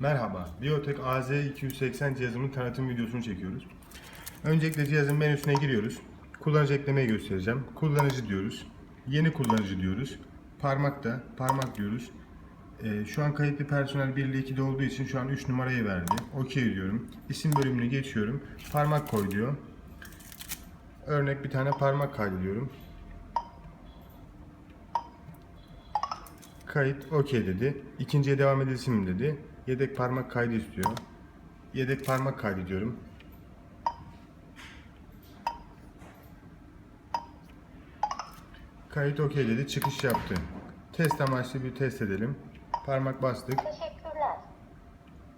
Merhaba, Biotek AZ280 cihazımın tanıtım videosunu çekiyoruz. Öncelikle cihazın menüsüne giriyoruz. Kullanıcı eklemeyi göstereceğim. Kullanıcı diyoruz. Yeni kullanıcı diyoruz. Parmakta, parmak diyoruz. Ee, şu an kayıtlı personel 1 ile 2'de olduğu için şu an 3 numarayı verdi. OK diyorum. İsim bölümüne geçiyorum. Parmak koy diyor. Örnek bir tane parmak kaydediyorum. Kayıt OK dedi. İkinciye devam edilsin mi dedi. Yedek parmak kaydı istiyor. Yedek parmak kaydediyorum. Kayıt OK dedi. Çıkış yaptı. Test amaçlı bir test edelim. Parmak bastık. Teşekkürler.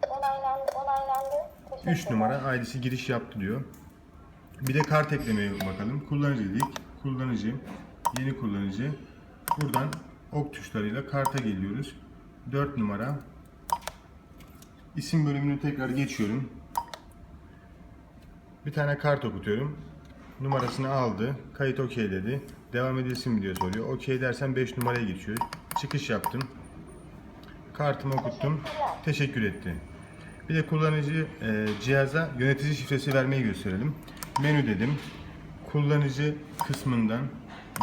Onaylandı, onaylandı. 3 Teşekkürler. numara ID'si giriş yaptı diyor. Bir de kart eklemeye bakalım. Kullanıcı dedik. Kullanıcı, yeni kullanıcı. Buradan ok tuşlarıyla karta geliyoruz. 4 numara. İsim bölümünü tekrar geçiyorum. Bir tane kart okutuyorum. Numarasını aldı. Kayıt OK dedi. Devam edilsin mi diye soruyor. OK dersen 5 numaraya geçiyor. Çıkış yaptım. Kartımı okuttum. Teşekkür etti. Bir de kullanıcı e, cihaza yönetici şifresi vermeyi gösterelim. Menü dedim. Kullanıcı kısmından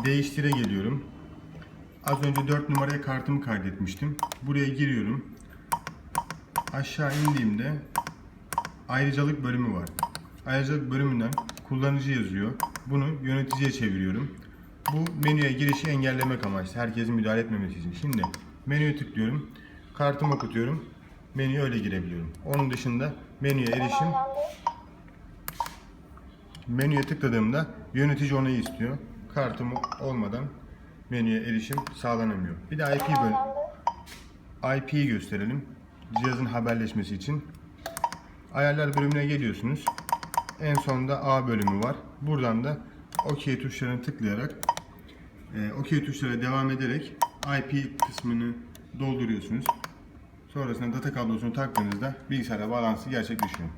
değiştire geliyorum. Az önce 4 numaraya kartımı kaydetmiştim. Buraya giriyorum. Aşağı indiğimde ayrıcalık bölümü var. Ayrıcalık bölümünden kullanıcı yazıyor. Bunu yöneticiye çeviriyorum. Bu menüye girişi engellemek amaçlı. Herkesin müdahale etmemesi için. Şimdi menüye tıklıyorum. Kartımı okutuyorum. Menüye öyle girebiliyorum. Onun dışında menüye erişim menüye tıkladığımda yönetici onayı istiyor. Kartım olmadan menüye erişim sağlanamıyor. Bir de IP böl Onaylandı. IP'yi gösterelim. Cihazın haberleşmesi için. Ayarlar bölümüne geliyorsunuz. En sonda A bölümü var. Buradan da OK tuşlarına tıklayarak e, OK tuşlara devam ederek IP kısmını dolduruyorsunuz. Sonrasında data kablosunu taktığınızda bilgisayara bağlantısı gerçekleşiyor.